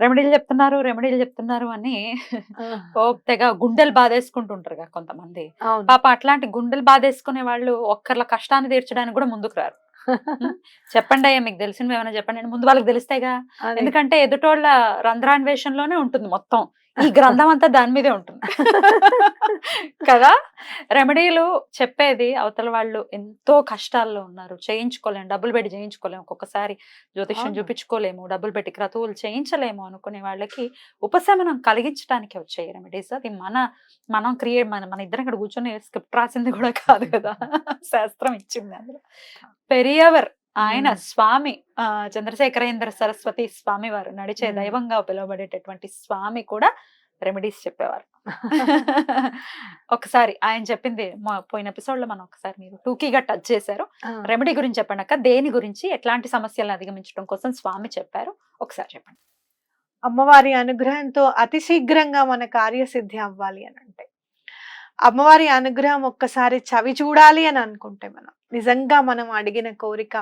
రెమెడీలు చెప్తున్నారు రెమెడీలు చెప్తున్నారు అని తెగ గుండెలు బాధేసుకుంటుంటారు కదా కొంతమంది పాప అట్లాంటి గుండెలు బాధేసుకునే వాళ్ళు ఒక్కర్ల కష్టాన్ని తీర్చడానికి కూడా ముందుకు రారు. చెప్పండి అయ్యా మీకు తెలిసినవి ఏమైనా చెప్పండి. ముందు వాళ్ళకి తెలుస్తాయిగా. ఎందుకంటే ఎదుటోళ్ళ రంధ్రాన్వేషణలోనే ఉంటుంది మొత్తం. ఈ గ్రంథం అంతా దాని మీదే ఉంటుంది. కదా? రెమెడీలు చెప్పేది అవతల వాళ్ళు ఎంతో కష్టాల్లో ఉన్నారు. చేయించుకోలేము డబ్బులు పెట్టి చేయించుకోలేము ఒక్కొక్కసారి జ్యోతిష్యం. చూపించుకోలేము డబ్బులు పెట్టి క్రతువులు చేయించలేము అనుకునే వాళ్ళకి ఉపశమనం కలిగించడానికి వచ్చాయి రెమెడీస్. అది మన మనం క్రియేట్ మన మన ఇద్దరం ఇక్కడ కూర్చొని స్క్రిప్ట్ రాసింది కూడా కాదు కదా? శాస్త్రం ఇచ్చింది అందులో. పెరియవర్ ఆయన. స్వామి ఆ, చంద్రశేఖరేంద్ర సరస్వతి స్వామి వారు నడిచే. దైవంగా పిలువబడేటటువంటి స్వామి కూడా రెమెడీస్ చెప్పేవారు ఒకసారి ఆయన చెప్పింది పోయిన ఎపిసోడ్లో మనం ఒకసారి మీరు టూకీగా టచ్ చేశారు. రెమెడీ గురించి చెప్పండి అక్క దేని గురించి ఎట్లాంటి సమస్యలను అధిగమించడం కోసం స్వామి చెప్పారు ఒకసారి చెప్పండి అమ్మవారి అనుగ్రహంతో అతి శీఘ్రంగా మన కార్యసిద్ధి అవ్వాలి అని అంటే అమ్మవారి అనుగ్రహం ఒక్కసారి చవి చూడాలి అని అనుకుంటే మనం. నిజంగా మనం అడిగిన కోరిక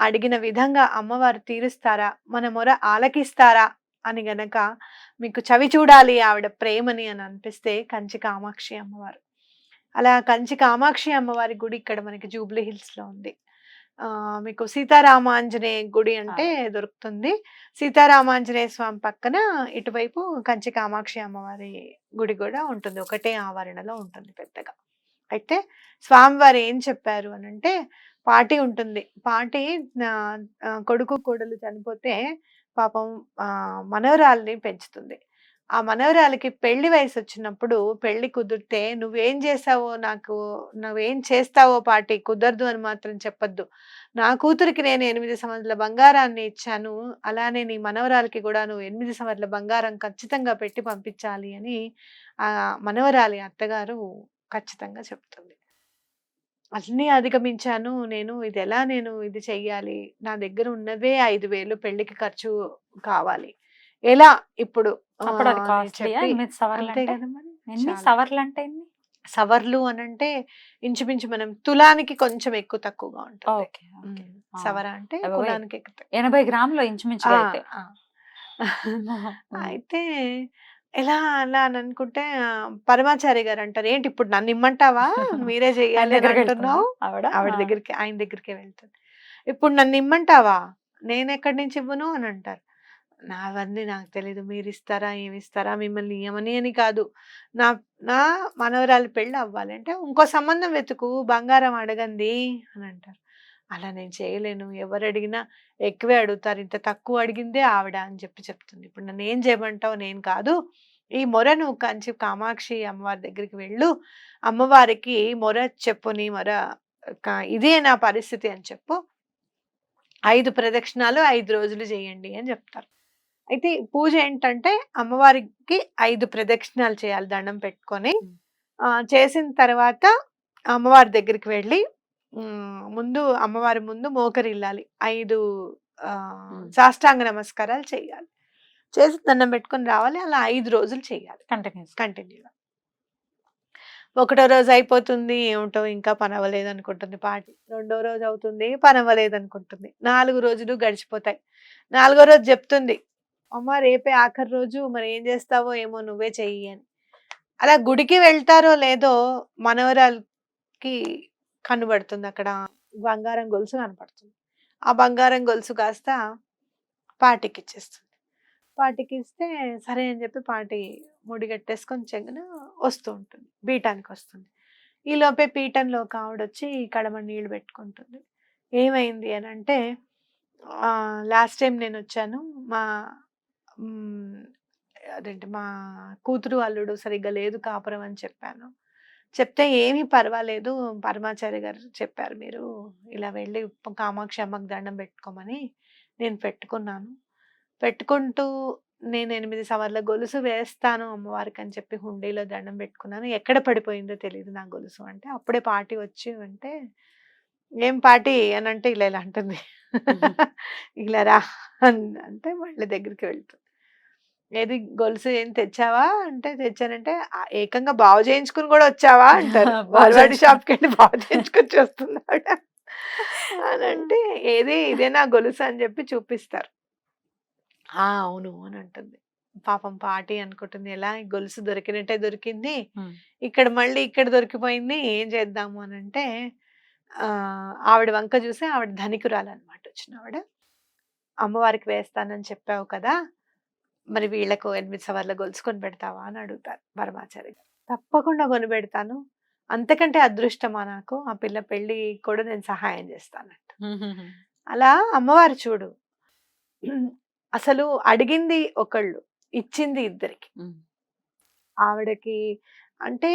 అడిగిన విధంగా అమ్మవారు తీరుస్తారా మన మొర ఆలకిస్తారా అని గనక మీకు చవి చూడాలి ఆవిడ ప్రేమని అని అనిపిస్తే కంచి కామాక్షి అమ్మవారు. అలా కంచి కామాక్షి అమ్మవారి గుడి ఇక్కడ మనకి జూబ్లీ హిల్స్లో ఉంది. మీకు సీతారామాంజనేయ గుడి అంటే దొరుకుతుంది. సీతారామాంజనేయ స్వామి పక్కన ఇటువైపు కంచి కామాక్షి అమ్మవారి గుడి కూడా ఉంటుంది. ఒకటే ఆవరణలో ఉంటుంది పెద్దగా. అయితే స్వామివారు ఏం చెప్పారు అని అంటే పాటి ఉంటుంది. పాటి కొడుకు కోడలు చనిపోతే పాపం ఆ మనవరాల్ని పెంచుతుంది. ఆ మనవరాలకి పెళ్ళి వయసు వచ్చినప్పుడు పెళ్ళి కుదిరితే నువ్వేం చేసావో నాకు నువ్వేం చేస్తావో పాటి కుదరదు అని మాత్రం చెప్పొద్దు. నా కూతురికి నేను ఎనిమిది సంవత్సరాల బంగారాన్ని ఇచ్చాను. అలానే నీ మనవరాలకి కూడా నువ్వు ఎనిమిది సంవత్సరాల బంగారం ఖచ్చితంగా పెట్టి పంపించాలి అని ఆ మనవరాలి అత్తగారు ఖచ్చితంగా చెప్తుంది. అన్నీ అధిగమించాను. నేను ఇది ఎలా నేను ఇది చెయ్యాలి? నా దగ్గర ఉన్నవే ఐదు వేలు పెళ్ళికి ఖర్చు కావాలి. ఎలా ఇప్పుడు? అప్పుడు అది ఎనిమిది సవర్లు అంటే ఎన్ని. సవర్లు అంటే ఎన్ని? సవర్లు అని అంటే ఇంచుమించు మనం తులానికి కొంచెం ఎక్కువ తక్కువగా ఉంటుంది. సవర అంటే తక్కువ. ఎనభై గ్రాములు ఇంచుమించుగా ఆ, అయితే. ఎలా అలా అని అనుకుంటే పరమాచారి గారు అంటారు ఏంటి ఇప్పుడు నన్ను ఇమ్మంటావా? మీరే చెయ్యాలి అంటున్నావు? ఆవిడ. దగ్గరికి ఆయన దగ్గరికి వెళ్తుంది ఇప్పుడు నన్ను ఇమ్మంటావా? నేను ఎక్కడి నుంచి ఇవ్వను? అని అంటారు. నావన్నీ నాకు తెలీదు. మీరు ఇస్తారా ఏమి ఇస్తారా మిమ్మల్ని ఇవ్వమని అని కాదు. నా నా మనవరాలు పెళ్ళి అవ్వాలి అంటే ఇంకో సంబంధం వెతుకు బంగారం అడగండి అని అంటారు. అలా నేను చేయలేను. ఎవరు అడిగినా ఎక్కువే అడుగుతారు. ఇంత తక్కువ అడిగిందే ఆవిడ అని చెప్పి చెప్తుంది. ఇప్పుడు నన్ను ఏం చేయమంటావు? నేను కాదు. ఈ మొర నువ్వు కంచి కామాక్షి అమ్మవారి దగ్గరికి వెళ్ళు. అమ్మవారికి మొర చెప్పు నీ మొర ఇదే నా పరిస్థితి అని చెప్పు. ఐదు ప్రదక్షిణాలు ఐదు రోజులు చేయండి అని చెప్తారు. అయితే పూజ ఏంటంటే అమ్మవారికి ఐదు ప్రదక్షిణాలు చేయాలి దండం పెట్టుకొని. చేసిన తర్వాత అమ్మవారి దగ్గరికి వెళ్ళి ముందు అమ్మవారి ముందు మోకరిల్లాలి ఐదు. సాష్టాంగ నమస్కారాలు చేయాలి. చేసి దండం పెట్టుకొని రావాలి. అలా ఐదు రోజులు చేయాలి. కంటిన్యూస్ కంటిన్యూగా ఒకటో రోజు అయిపోతుంది. ఏమిటో ఇంకా పని అవ్వలేదు అనుకుంటుంది పాటి. రెండో రోజు అవుతుంది. పని అవ్వలేదు అనుకుంటుంది నాలుగు రోజులు గడిచిపోతాయి. నాలుగో రోజు చెప్తుంది. అమ్మ రేపే ఆఖరి రోజు మరి ఏం చేస్తావో ఏమో నువ్వే చెయ్యి అని. అలా గుడికి వెళ్తారో లేదో మనవరాలకి కనబడుతుంది అక్కడ. బంగారం గొలుసు కనపడుతుంది. ఆ బంగారం గొలుసు కాస్త పాటికి ఇచ్చేస్తుంది పాటికి ఇస్తే సరే అని చెప్పి పాటి ముడిగట్టేసుకొని చెంగున వస్తూ ఉంటుంది. పీఠానికి వస్తుంది. ఈ లోపే పీఠంలో ఒక ఆవిడ వచ్చి కడమ నీళ్ళు పెట్టుకుంటుంది. ఏమైంది అని అంటే లాస్ట్ టైం నేను వచ్చాను మా అదేంటి మా కూతురు అల్లుడు సరిగ్గా లేదు కాపురం అని చెప్పాను. చెప్తే ఏమీ పర్వాలేదు పరమాచారి గారు చెప్పారు మీరు ఇలా వెళ్ళి కామాక్షి అమ్మకి దండం పెట్టుకోమని నేను పెట్టుకున్నాను. పెట్టుకుంటూ నేను ఎనిమిది సవర్ల గొలుసు వేస్తాను అమ్మవారికి అని చెప్పి హుండీలో దండం పెట్టుకున్నాను. ఎక్కడ పడిపోయిందో తెలియదు నా గొలుసు అంటే అప్పుడే పార్టీ వచ్చి అంటే ఏం పార్టీ అని అంటే ఇలా ఇలా అంటుంది. ఇలా రా అంటే మళ్ళీ దగ్గరికి వెళ్తుంది ఏది గొలుసు ఏం తెచ్చావా? అంటే తెచ్చానంటే "ఆ, ఏకంగా బాగు చేయించుకుని కూడా వచ్చావా? అంటారు. చేయించుకుని. షాప్కి వెళ్ళి బాగు చేయించుకొని చూస్తున్నాడు అని అంటే ఏది ఇదే నా గొలుసు అని చెప్పి చూపిస్తారు. ఆ అవును అని అంటుంది. పాపం పాటి అనుకుంటుంది. ఎలా? గొలుసు దొరికినట్టే దొరికింది. ఇక్కడ మళ్ళీ ఇక్కడ దొరికిపోయింది. ఏం చేద్దాము? అని అంటే ఆ ఆవిడ వంక చూసి ఆవిడ ధనికురాలన్నమాట వచ్చిన ఆవిడ అమ్మవారికి వేస్తానని చెప్పావు కదా! మరి వీళ్ళకు ఎనిమిది సవర్ల గొలుసు కొని పెడతావా అని అడుగుతారు పరమాచారి. తప్పకుండా కొని పెడతాను అంతకంటే అదృష్టమా నాకు? ఆ పిల్ల పెళ్ళి కూడా నేను సహాయం చేస్తానంట. అలా అమ్మవారు చూడు. అసలు అడిగింది ఒకళ్ళు ఇచ్చింది ఇద్దరికి. ఆవిడకి అంటే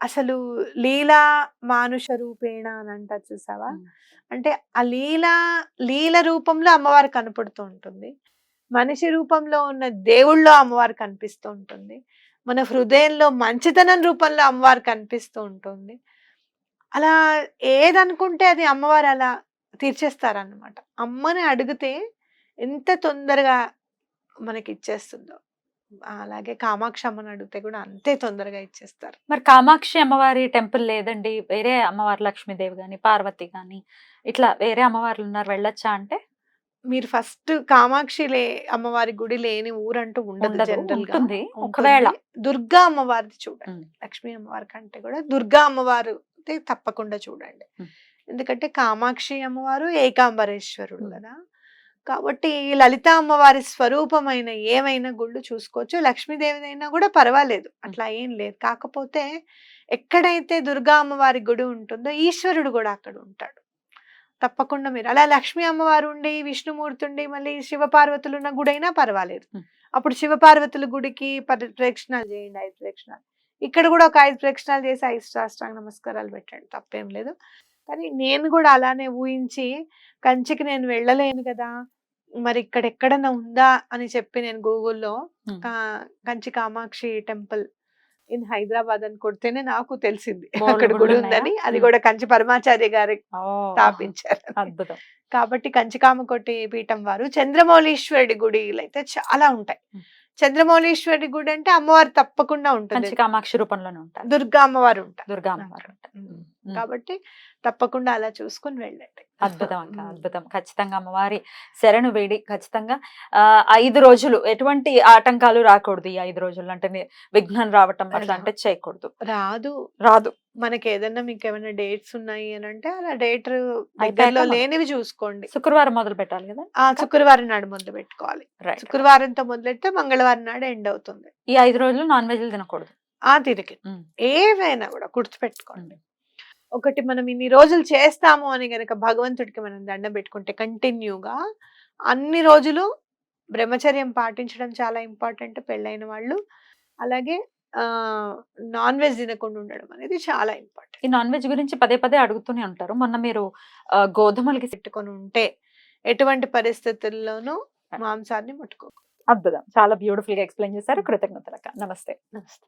అసలు లీలా మానుష రూపేణ అని అంటారు చూసావా. అంటే ఆ లీల లీల రూపంలో అమ్మవారు కనపడుతూ ఉంటుంది. మనిషి రూపంలో ఉన్న దేవుళ్ళో అమ్మవారు కనిపిస్తూ ఉంటుంది. మన హృదయంలో మంచితనం రూపంలో అమ్మవారు కనిపిస్తూ ఉంటుంది. అలా ఏదనుకుంటే అది అమ్మవారు అలా తీర్చేస్తారనమాట అమ్మని అడిగితే ఎంత తొందరగా మనకి ఇచ్చేస్తుందో అలాగే కామాక్షి అమ్మని అడిగితే కూడా అంతే తొందరగా ఇచ్చేస్తారు. మరి కామాక్షి అమ్మవారి టెంపుల్ లేదండి వేరే అమ్మవారు లక్ష్మీదేవి కానీ పార్వతి కానీ ఇట్లా వేరే అమ్మవార్లు ఉన్నారు వెళ్ళొచ్చా అంటే? మీరు ఫస్ట్ కామాక్షి లే అమ్మవారి గుడి లేని ఊరంటూ ఉండదు జనరల్గా. ఒకవేళ. దుర్గా అమ్మవారిది చూడండి. లక్ష్మీ అమ్మవారి కంటే కూడా దుర్గా అమ్మవారు తప్పకుండా చూడండి. ఎందుకంటే కామాక్షి అమ్మవారు ఏకాంబరేశ్వరుడు. కదా కాబట్టి లలిత అమ్మవారి స్వరూపమైన ఏమైనా గుళ్ళు చూసుకోవచ్చు లక్ష్మీదేవిదైనా కూడా పర్వాలేదు అట్లా ఏం లేదు కాకపోతే ఎక్కడైతే దుర్గా అమ్మవారి గుడి ఉంటుందో ఈశ్వరుడు కూడా అక్కడ ఉంటాడు తప్పకుండా మీరు అలా లక్ష్మీ అమ్మవారు ఉండి విష్ణుమూర్తి ఉండి మళ్ళీ శివపార్వతులు ఉన్న గుడి అయినా పర్వాలేదు. అప్పుడు శివపార్వతుల గుడికి పరి ప్రదక్షిణాలు చేయండి ఐదు ప్రదక్షిణాలు ఇక్కడ కూడా ఒక ఐదు ప్రదక్షిణాలు చేసి ఐదు సాష్టాంగ నమస్కారాలు పెట్టండి తప్పేం లేదు కానీ నేను కూడా అలానే ఊహించి కంచికి నేను వెళ్ళలేను కదా మరి ఇక్కడ ఎక్కడన్నా ఉందా అని చెప్పి నేను గూగుల్లో. కంచి కామాక్షి టెంపుల్ ఇన్ హైదరాబాద్ అని కొడితేనే నాకు తెలిసింది. అక్కడ గుడి? ఉందని. అది. కూడా కంచి పరమాచార్య గారి స్థాపించారు. అద్భుతం. కాబట్టి కంచికామకొట్టి పీఠం వారు చంద్రమౌళీశ్వరుడి గుడిలు అయితే చాలా ఉంటాయి. చంద్రమౌళీశ్వరుడి గుడి అంటే అమ్మవారు తప్పకుండా ఉంటుంది. కామాక్షి రూపంలోనే ఉంటారు. దుర్గా అమ్మవారు ఉంటారు దుర్గా అమ్మవారు. కాబట్టి తప్పకుండా అలా చూసుకుని వెళ్ళండి. అద్భుతం అక్క. అద్భుతం. ఖచ్చితంగా అమ్మవారి శరణు వేడి ఖచ్చితంగా. ఆ ఐదు రోజులు ఎటువంటి ఆటంకాలు రాకూడదు ఈ ఐదు రోజులు అంటే విఘ్నం రావటం అట్లా అంటే చేయకూడదు. రాదు. రాదు. మనకి ఏదన్నా మీకు ఏమైనా డేట్స్ ఉన్నాయి అని అంటే అలా డేట్ దగ్గరలో. లేనివి చూసుకోండి. శుక్రవారం మొదలు పెట్టాలి కదా? ఆ శుక్రవారం నాడు మొదలు పెట్టుకోవాలి. శుక్రవారంతో మొదలెడితే మంగళవారం నాడు ఎండ్ అవుతుంది. ఈ ఐదు రోజులు నాన్ వెజ్ తినకూడదు. ఆ తిరిగి. ఏవైనా కూడా గుర్తుపెట్టుకోండి. ఒకటి మనం ఇన్ని రోజులు చేస్తాము అని గనక భగవంతుడికి మనం దండం పెట్టుకుంటే కంటిన్యూగా అన్ని రోజులు బ్రహ్మచర్యం పాటించడం చాలా ఇంపార్టెంట్ పెళ్ళైన వాళ్ళు. అలాగే ఆ నాన్ వెజ్ తినకుండా ఉండడం అనేది చాలా ఇంపార్టెంట్. ఈ నాన్ వెజ్ గురించి పదే పదే అడుగుతూనే ఉంటారు. మొన్న మీరు గోధుమలకి పెట్టుకొని ఉంటే ఎటువంటి పరిస్థితుల్లోనూ మాంసాన్ని ముట్టుకో అద్భుతం. చాలా బ్యూటిఫుల్గా ఎక్స్ప్లెయిన్ చేశారు. కృతజ్ఞతలక్క. నమస్తే. నమస్తే.